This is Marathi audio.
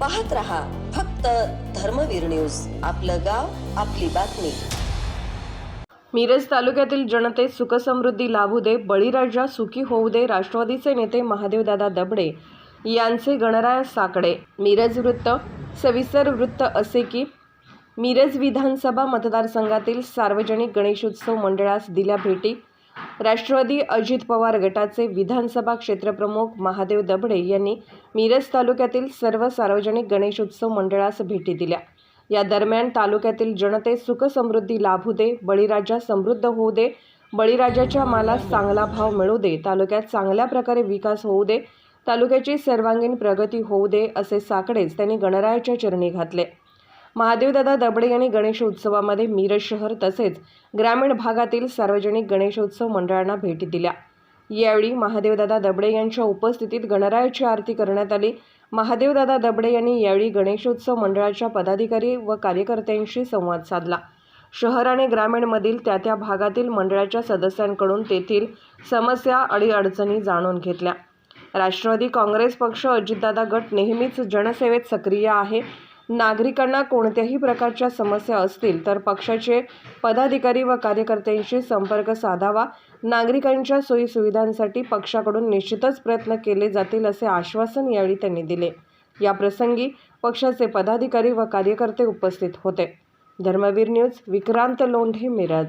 पाहत रहा फक्त धर्मवीर न्यूज. आपलं गाव आपली बातमी. मिरज तालुक्यातील जनते सुखसमृद्धी लाभू दे बळीराजा सुखी होऊ दे राष्ट्रवादीचे नेते महादेवदादा दबडे यांचे गणराय साकडे. मिरज वृत्त सविस्तर वृत्त असे की मिरज विधानसभा मतदारसंघातील सार्वजनिक गणेशोत्सव मंडळास दिल्या भेटी राष्ट्रवादी अजित पवार गटाचे विधानसभा क्षेत्रप्रमुख महादेव दबडे यांनी मिरज तालुक्यातील सर्व सार्वजनिक गणेशोत्सव मंडळास भेटी दिल्या. या दरम्यान तालुक्यातील जनते सुखसमृद्धी लाभू दे बळीराजा समृद्ध होऊ दे बळीराजाच्या मालास चांगला भाव मिळू दे तालुक्यात चांगल्या प्रकारे विकास होऊ दे तालुक्याची सर्वांगीण प्रगती होऊ दे असे साकडेच त्यांनी गणरायाच्या चरणी घातले. महादेवदादा दबडे यांनी गणेशोत्सवामध्ये मिरज शहर तसेच ग्रामीण भागातील सार्वजनिक गणेशोत्सव मंडळांना भेटी दिल्या. यावेळी महादेवदादा दबडे यांच्या उपस्थितीत गणरायाची आरती करण्यात आली. महादेवदादा दबडे यांनी यावेळी गणेशोत्सव मंडळाच्या पदाधिकारी व कार्यकर्त्यांशी संवाद साधला. शहर आणि ग्रामीणमधील त्या त्या भागातील मंडळाच्या सदस्यांकडून तेथील समस्या अडीअडचणी जाणून घेतल्या. राष्ट्रवादी काँग्रेस पक्ष अजितदादा गट नेहमीच जनसेवेत सक्रिय आहे. नागरिकांना कोणत्याही प्रकारच्या समस्या असतील तर पक्षाचे पदाधिकारी व कार्यकर्त्यांशी संपर्क साधावा. नागरिकांच्या सोयीसुविधांसाठी पक्षाकडून निश्चितच प्रयत्न केले जातील असे आश्वासन यावेळी त्यांनी दिले. या प्रसंगी पक्षाचे पदाधिकारी व कार्यकर्ते उपस्थित होते. धर्मवीर न्यूज विक्रांत लोंढे मिरज.